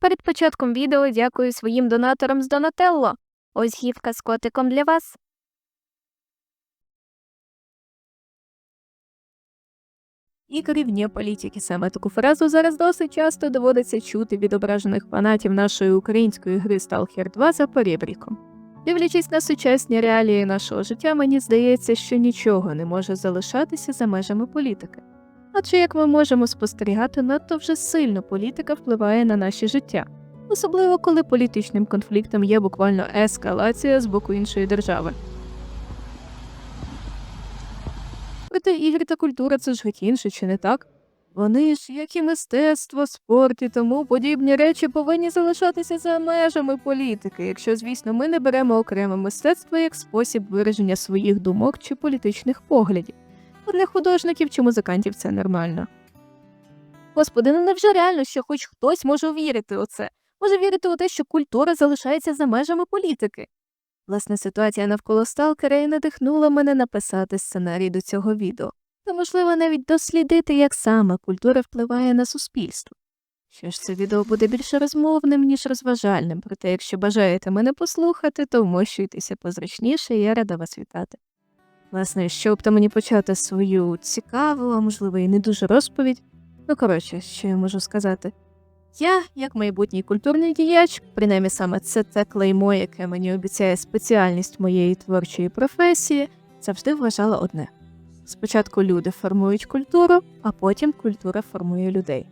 Перед початком відео дякую своїм донаторам з Донателло. Ось гівка з котиком для вас. І керівні політики. Саме таку фразу зараз досить часто доводиться чути від ображених фанатів нашої української гри Stalker 2 за перебріком. Дивлячись на сучасні реалії нашого життя, мені здається, що нічого не може залишатися за межами політики. Адже, як ми можемо спостерігати, надто вже сильно політика впливає на наше життя, особливо коли політичним конфліктом є буквально ескалація з боку іншої держави. Проте ігри та культура це ж геть інше, чи не так? Вони ж, як і мистецтво, спорт і тому подібні речі повинні залишатися за межами політики, якщо, звісно, ми не беремо окреме мистецтво як спосіб вираження своїх думок чи політичних поглядів. Для художників чи музикантів це нормально. Господи, ну невже реально, що хоч хтось може вірити у це? Може вірити у те, що культура залишається за межами політики? Власне, ситуація навколо сталкера і надихнула мене написати сценарій до цього відео, та, можливо, навіть дослідити, як саме культура впливає на суспільство. Що ж це відео буде більше розмовним, ніж розважальним, проте, якщо бажаєте мене послухати, то вмощуйтеся позручніше, і я рада вас вітати. Власне, щоб то мені почати свою цікаву, а можливо, і не дуже розповідь. Ну, коротше, що я можу сказати. Я, як майбутній культурний діяч, принаймні саме це те клеймо, яке мені обіцяє спеціальність моєї творчої професії, завжди вважала одне: спочатку люди формують культуру, а потім культура формує людей.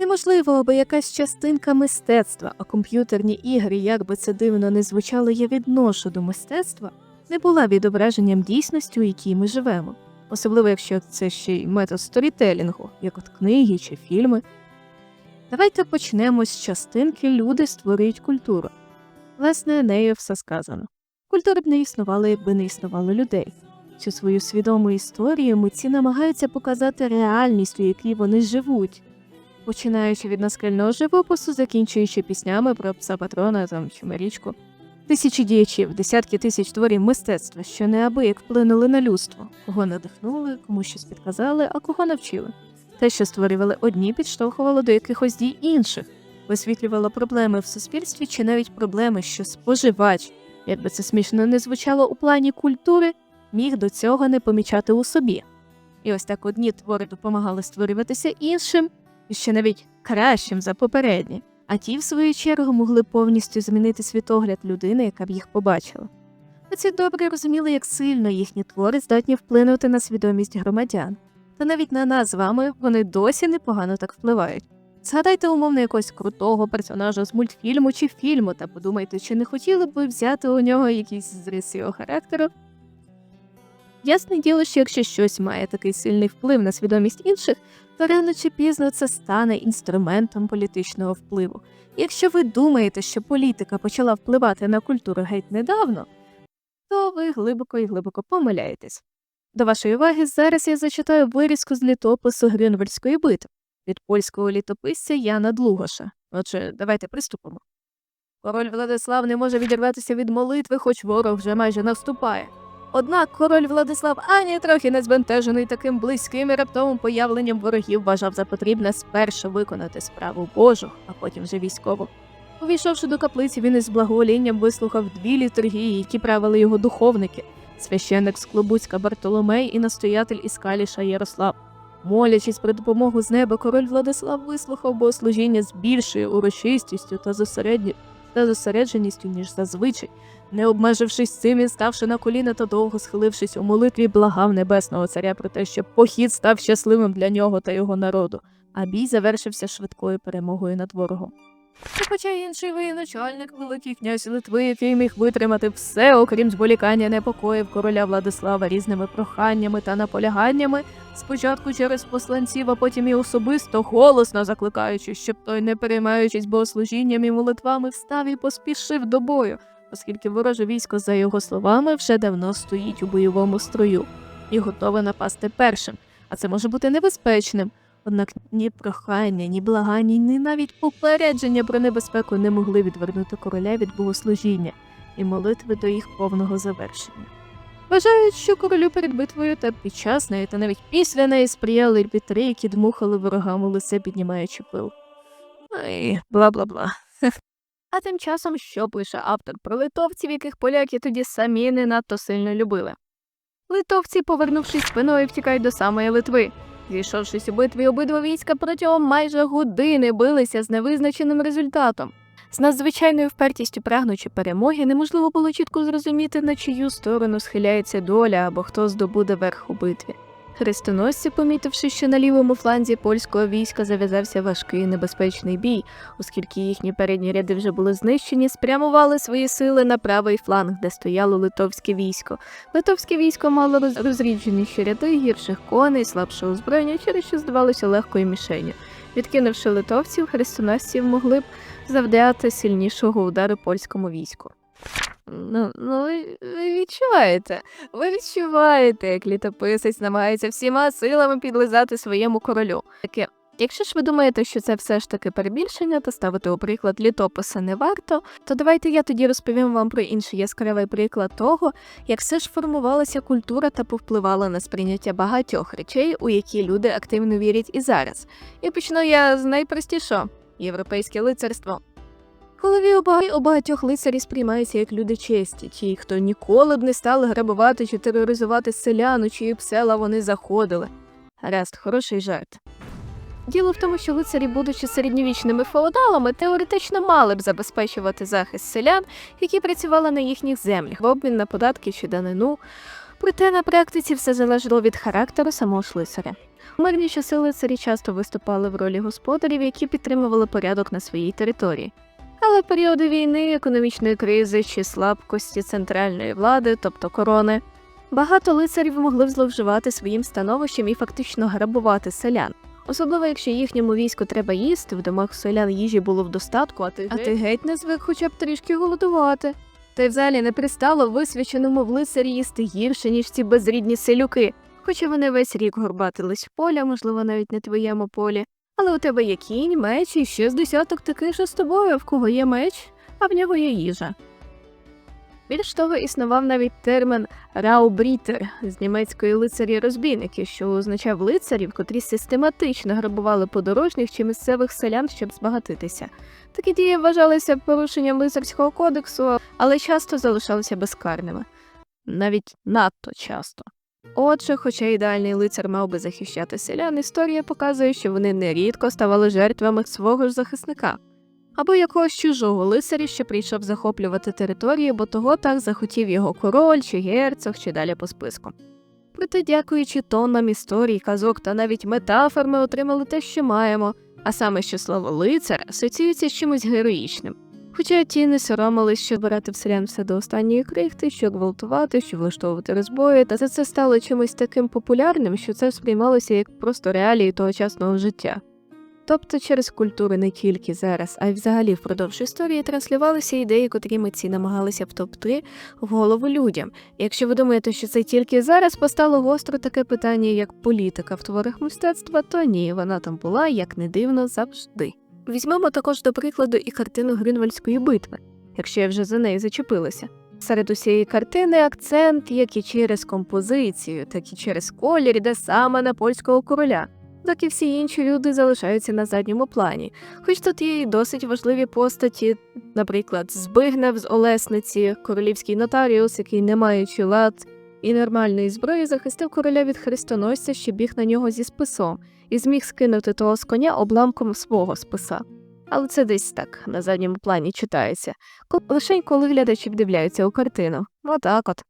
Неможливо, аби якась частинка мистецтва, а комп'ютерні ігри, як би це дивно не звучало, я відношу до мистецтва, не була відображенням дійсності, у якій ми живемо, особливо якщо це ще й метод сторітелінгу, як от книги чи фільми. Давайте почнемо з частинки люди створюють культуру. Власне, нею все сказано. Культури б не існували, якби не існувало людей. Цю свою свідому історію митці намагаються показати реальність, у якій вони живуть, починаючи від наскельного живопису, закінчуючи піснями про пса патрона там, чи Марічку. Тисячі діячів, десятки тисяч творів мистецтва, що неабияк вплинули на людство, кого надихнули, кому щось підказали, а кого навчили. Те, що створювали одні, підштовхувало до якихось дій інших, висвітлювало проблеми в суспільстві чи навіть проблеми, що споживач, якби це смішно не звучало у плані культури, міг до цього не помічати у собі. І ось так одні твори допомагали створюватися іншим, і ще навіть кращим за попередні, а ті, в свою чергу, могли повністю змінити світогляд людини, яка б їх побачила. Оці добре розуміли, як сильно їхні твори здатні вплинути на свідомість громадян. Та навіть на нас з вами вони досі непогано так впливають. Згадайте умовно якогось крутого персонажа з мультфільму чи фільму, та подумайте, чи не хотіли б ви взяти у нього якийсь зрис його характеру. Ясне діло, що якщо щось має такий сильний вплив на свідомість інших, то рано чи пізно це стане інструментом політичного впливу. Якщо ви думаєте, що політика почала впливати на культуру геть недавно, то ви глибоко і глибоко помиляєтесь. До вашої уваги зараз я зачитаю вирізку з літопису Грюнвельської битви від польського літописця Яна Длугоша. Отже, давайте приступимо. Король Владислав не може відірватися від молитви, хоч ворог вже майже наступає. Однак король Владислав ані трохи не збентежений таким близьким і раптовим появленням ворогів вважав за потрібне спершу виконати справу Божу, а потім вже військову. Увійшовши до каплиці, він із благоволінням вислухав дві літургії, які правили його духовники священник з Клобуцька Бартоломей і настоятель із Каліша Ярослав. Молячись про допомогу з неба, король Владислав вислухав богослужіння з більшою урочистістю та зосередженістю, ніж зазвичай. Не обмежившись цим і ставши на коліна та довго схилившись у молитві, благав небесного царя про те, щоб похід став щасливим для нього та його народу, а бій завершився швидкою перемогою над ворогом. Та хоча інший воєначальник, великий князь Литви, який міг витримати все, окрім зволікання непокоїв короля Владислава різними проханнями та наполяганнями, спочатку через посланців, а потім і особисто голосно закликаючи, щоб той, не переймаючись богослужінням і молитвами, встав і поспішив до бою, оскільки вороже військо, за його словами, вже давно стоїть у бойовому строю і готове напасти першим, а це може бути небезпечним. Однак ні прохання, ні благання, ні навіть попередження про небезпеку не могли відвернути короля від богослужіння і молитви до їх повного завершення. Вважають, що королю перед битвою та під час неї, та навіть після неї сприяли вітри, які дмухали ворогам у лице, піднімаючи пил. і бла-бла-бла. А тим часом, що пише автор про литовців, яких поляки тоді самі не надто сильно любили. Литовці, повернувшись спиною, втікають до самої Литви. Зійшовшись у битві, обидва війська протягом майже години билися з невизначеним результатом. З надзвичайною впертістю прагнучи перемоги, неможливо було чітко зрозуміти, на чию сторону схиляється доля або хто здобуде верх у битві. Хрестоносці, помітивши, що на лівому фланзі польського війська зав'язався важкий небезпечний бій, оскільки їхні передні ряди вже були знищені, спрямували свої сили на правий фланг, де стояло литовське військо. Литовське військо мало роз- розрідженіші ряди, гірших коней, слабше озброєння, через що здавалося легкою мішенью. Відкинувши литовців, хрестоносців могли б завдати сильнішого удару польському війську. Ну, ну ви, відчуваєте, ви відчуваєте, як літописець намагається всіма силами підлизати своєму королю. Таке, якщо ж ви думаєте, що це все ж таки перебільшення, та ставити у приклад літописа не варто, то давайте я тоді розповім вам про інший яскравий приклад того, як все ж формувалася культура та повпливала на сприйняття багатьох речей, у які люди активно вірять і зараз. І почну я з найпростішого європейське лицарство. Голові у багатьох лицарі сприймаються як люди честі, ті, хто ніколи б не стали грабувати чи тероризувати селян, чиї б села вони заходили. Гаразд, хороший жарт. Діло в тому, що лицарі, будучи середньовічними феодалами, теоретично мали б забезпечувати захист селян, які працювали на їхніх землях, в обмін на податки чи данину. Проте на практиці все залежало від характеру самого ж. У мирні часи лицарі часто виступали в ролі господарів, які підтримували порядок на своїй території. Але періоди війни, економічної кризи чи слабкості центральної влади, тобто корони, багато лицарів могли зловживати своїм становищем і фактично грабувати селян. Особливо, якщо їхньому війську треба їсти, в домах селян їжі було в достатку, а ти, А ти геть не звик хоча б трішки голодувати. та й взагалі не пристало висвяченому в лицарі їсти гірше, ніж ці безрідні селюки. Хоча вони весь рік горбатились в поля, можливо, навіть не твоєму полі. Але у тебе є кінь, меч і ще з десяток таких же з тобою, в кого є меч, а в нього є їжа. Більш того, існував навіть термін раубрітер з німецької лицарі-розбійники, що означав лицарів, котрі систематично грабували подорожніх чи місцевих селян, щоб збагатитися. Такі дії вважалися порушенням лицарського кодексу, але часто залишалися безкарними. Навіть надто часто. Отже, хоча ідеальний лицар мав би захищати селян, історія показує, що вони нерідко ставали жертвами свого ж захисника або якогось чужого лицаря, що прийшов захоплювати територію, бо того так захотів його король чи герцог, чи далі по списку. Проте, дякуючи тоннам історій, казок та навіть метафор, ми отримали те, що маємо, а саме що слово лицар асоціюється з чимось героїчним. Хоча ті не соромились, що збирати в селян все до останньої крихти, що гвалтувати, що влаштовувати розбої, та за це стало чимось таким популярним, що це сприймалося як просто реалії тогочасного життя. Тобто через культури не тільки зараз, а й взагалі впродовж історії транслювалися ідеї, котрі митці намагалися втопти в голову людям. Якщо ви думаєте, що це тільки зараз постало гостро таке питання, як політика в творах мистецтва, то ні, вона там була, як не дивно, завжди. Візьмемо також до прикладу і картину Грюнвальдської битви, якщо я вже за неї зачепилася. Серед усієї картини акцент як і через композицію, так і через колір іде саме на польського короля, доки всі інші люди залишаються на задньому плані. Хоч тут є і досить важливі постаті, наприклад, Збигнев з Олесниці, королівський нотаріус, який, не маючи лад і нормальної зброї, захистив короля від хрестоносця, що біг на нього зі списом, і зміг скинути того з коня обламком свого списа. Але це десь так на задньому плані читається, ко- лише коли глядачі вдивляються у картину. Отак от.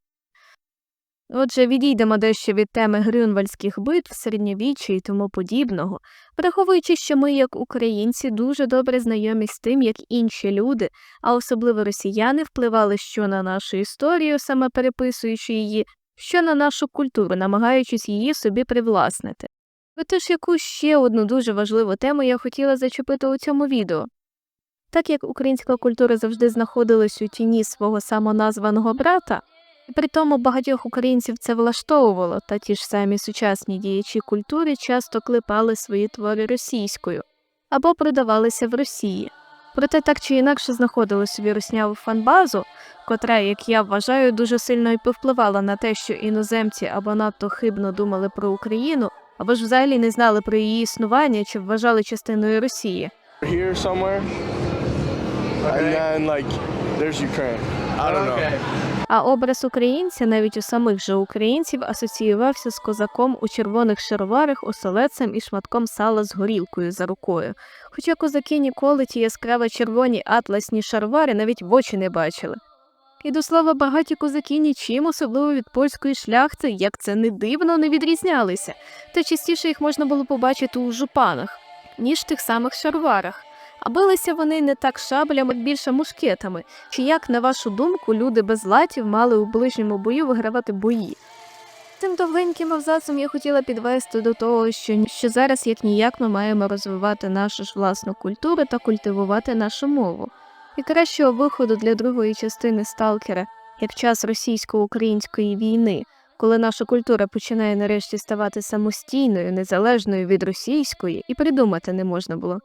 Отже, відійдемо дещо від теми грюнвальдських битв, середньовіччя і тому подібного, враховуючи, що ми, як українці, дуже добре знайомі з тим, як інші люди, а особливо росіяни, впливали що на нашу історію, саме переписуючи її, що на нашу культуру, намагаючись її собі привласнити. Отож, яку ще одну дуже важливу тему я хотіла зачепити у цьому відео. Так як українська культура завжди знаходилась у тіні свого самоназваного брата, і при тому багатьох українців це влаштовувало, та ті ж самі сучасні діячі культури часто клепали свої твори російською або продавалися в Росії. Проте так чи інакше знаходили собі русняву фанбазу, котра, як я вважаю, дуже сильно і повпливала на те, що іноземці або надто хибно думали про Україну, або ж взагалі не знали про її існування чи вважали частиною Росії. here somewhere, and then like there's Ukraine. I don't know. А образ українця навіть у самих же українців асоціювався з козаком у червоних шароварах, оселедцем і шматком сала з горілкою за рукою. Хоча козаки ніколи ті яскраво червоні атласні шаровари навіть в очі не бачили. І до слова, багаті козаки нічим, особливо від польської шляхти, як це не дивно, не відрізнялися, та частіше їх можна було побачити у жупанах, ніж в тих самих шароварах. А билися вони не так шаблями, більше мушкетами. Чи як, на вашу думку, люди без латів мали у ближньому бою вигравати бої? Цим довгеньким абзацом я хотіла підвести до того, що, що зараз як ніяк ми маємо розвивати нашу ж власну культуру та культивувати нашу мову. І кращого виходу для другої частини сталкера, як час російсько-української війни, коли наша культура починає нарешті ставати самостійною, незалежною від російської, і придумати не можна було.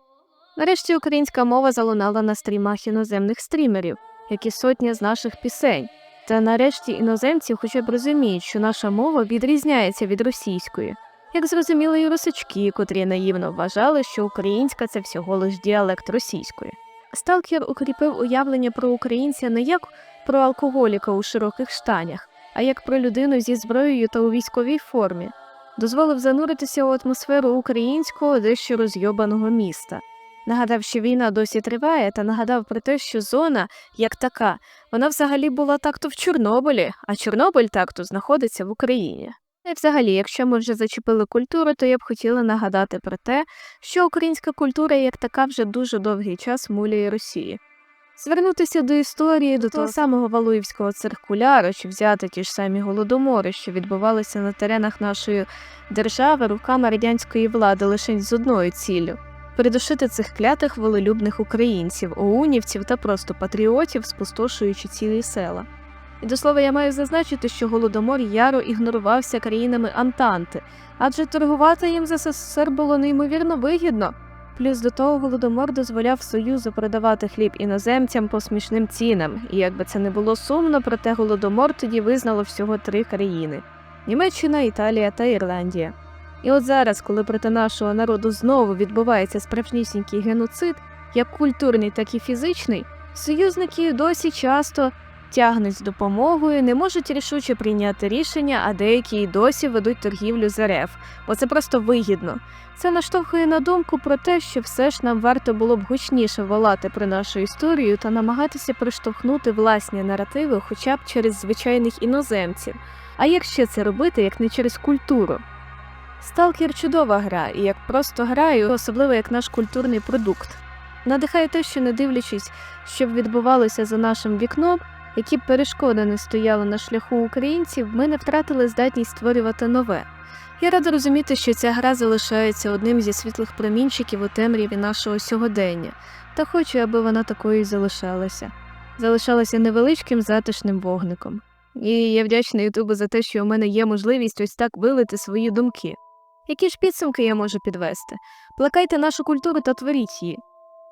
Нарешті українська мова залунала на стрімах іноземних стрімерів, як і сотня з наших пісень. Та нарешті іноземці хоча б розуміють, що наша мова відрізняється від російської, як зрозуміли і русачки, котрі наївно вважали, що українська це всього лиш діалект російської. Сталкер укріпив уявлення про українця не як про алкоголіка у широких штанях, а як про людину зі зброєю та у військовій формі, дозволив зануритися у атмосферу українського дещо розйобаного міста. Нагадав, що війна досі триває, та нагадав про те, що зона, як така, вона взагалі була так-то в Чорнобилі, а Чорнобиль так-то знаходиться в Україні. І взагалі, якщо ми вже зачепили культуру, то я б хотіла нагадати про те, що українська культура як така вже дуже довгий час муляє Росії. Звернутися до історії, до того самого Валуївського циркуляру, чи взяти ті ж самі голодомори, що відбувалися на теренах нашої держави руками радянської влади лише з одною ціллю придушити цих клятих волелюбних українців, оунівців та просто патріотів, спустошуючи цілі села. І до слова, я маю зазначити, що голодомор яро ігнорувався країнами Антанти, адже торгувати їм з СССР було неймовірно вигідно. Плюс до того голодомор дозволяв Союзу продавати хліб іноземцям по смішним цінам, і якби це не було сумно, проте голодомор тоді визнало всього три країни: Німеччина, Італія та Ірландія. І от зараз, коли проти нашого народу знову відбувається справжнісінький геноцид, як культурний, так і фізичний, союзники досі часто тягнуть з допомогою, не можуть рішуче прийняти рішення, а деякі й досі ведуть торгівлю з РФ, бо це просто вигідно. Це наштовхує на думку про те, що все ж нам варто було б гучніше волати про нашу історію та намагатися приштовхнути власні наративи хоча б через звичайних іноземців. А як ще це робити, як не через культуру? Сталкер чудова гра, і як просто граю, особливо як наш культурний продукт. Надихає те, що не дивлячись, що відбувалося за нашим вікном, які б перешкоди не стояли на шляху українців, ми не втратили здатність створювати нове. Я рада розуміти, що ця гра залишається одним зі світлих промінчиків у темряві нашого сьогодення, та хочу, аби вона такою і залишалася. Залишалася невеличким затишним вогником. І я вдячна Ютубу за те, що у мене є можливість ось так вилити свої думки. Які ж підсумки я можу підвести? Плекайте нашу культуру та творіть її.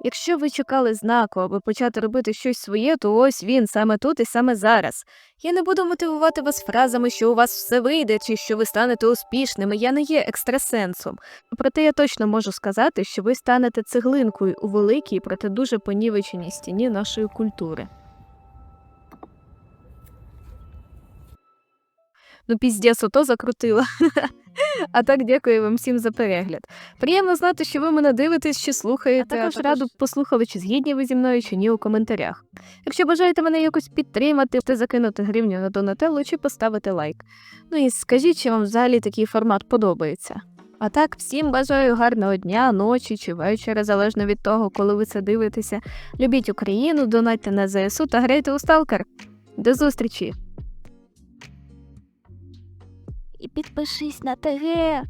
Якщо ви чекали знаку, аби почати робити щось своє, то ось він саме тут і саме зараз. Я не буду мотивувати вас фразами, що у вас все вийде, чи що ви станете успішними. Я не є екстрасенсом. Проте я точно можу сказати, що ви станете цеглинкою у великій, проте дуже понівеченій стіні нашої культури. Ну, піздець, ото закрутила. А так дякую вам всім за перегляд. Приємно знати, що ви мене дивитесь чи слухаєте. А також раду послухали, чи згідні ви зі мною, чи ні у коментарях. Якщо бажаєте мене якось підтримати, то закинути гривню на донателло чи поставити лайк. Ну і скажіть, чи вам взагалі такий формат подобається. А так, всім бажаю гарного дня, ночі чи вечора, залежно від того, коли ви це дивитеся. Любіть Україну, донатьте на ЗСУ та грайте у Сталкер. До зустрічі! І підпишись на ТГ.